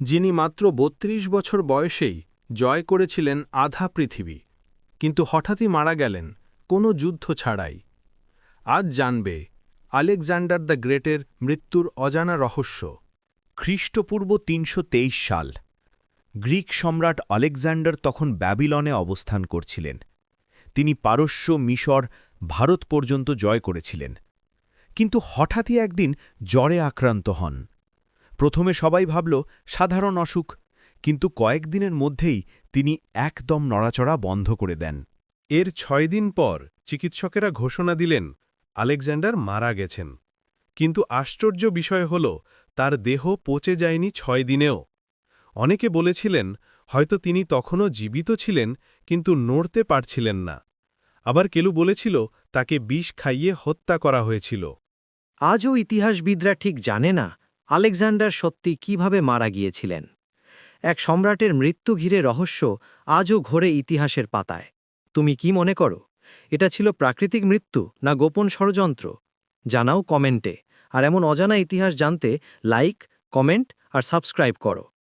যিনি মাত্র ৩২ বছর বয়সেই জয় করেছিলেন আধা পৃথিবী। কিন্তু হঠাৎই মারা গেলেন কোনো যুদ্ধ ছাড়াই। আজ জানবে আলেকজান্ডার দ্য গ্রেটের মৃত্যুর অজানা রহস্য। খ্রিস্টপূর্ব তিনশো তেইশ সাল, গ্রিক সম্রাট আলেকজান্ডার তখন ব্যাবিলনে অবস্থান করছিলেন। তিনি পারস্য মিশর ভারত পর্যন্ত জয় করেছিলেন। কিন্তু হঠাৎই একদিন জ্বরে আক্রান্ত হন। প্রথমে সবাই ভাবল, সাধারণ অসুখ। কিন্তু কয়েকদিনের মধ্যেই তিনি একদম নড়াচড়া বন্ধ করে দেন। এর ছয় দিন পর চিকিৎসকেরা ঘোষণা দিলেন, আলেকজান্ডার মারা গেছেন। কিন্তু আশ্চর্য বিষয় হল, তার দেহ পচে যায়নি ছয় দিনেও। অনেকে বলেছিলেন, হয়তো তিনি তখনও জীবিত ছিলেন, কিন্তু নড়তে পারছিলেন না। আবার কেলু বলেছিল, তাকে বিষ খাইয়ে হত্যা করা হয়েছিল। আজও ইতিহাসবিদরা ঠিক জানে না আলেকজান্ডার সত্যি কীভাবে মারা গিয়েছিলেন? এক সম্রাটের মৃত্যু ঘিরে রহস্য আজও ঘোরে ইতিহাসের পাতায়। তুমি কি মনে করো, এটা ছিল প্রাকৃতিক মৃত্যু না গোপন ষড়যন্ত্র? জানাও কমেন্টে, আর এমন অজানা ইতিহাস জানতে লাইক, কমেন্ট আর সাবস্ক্রাইব করো।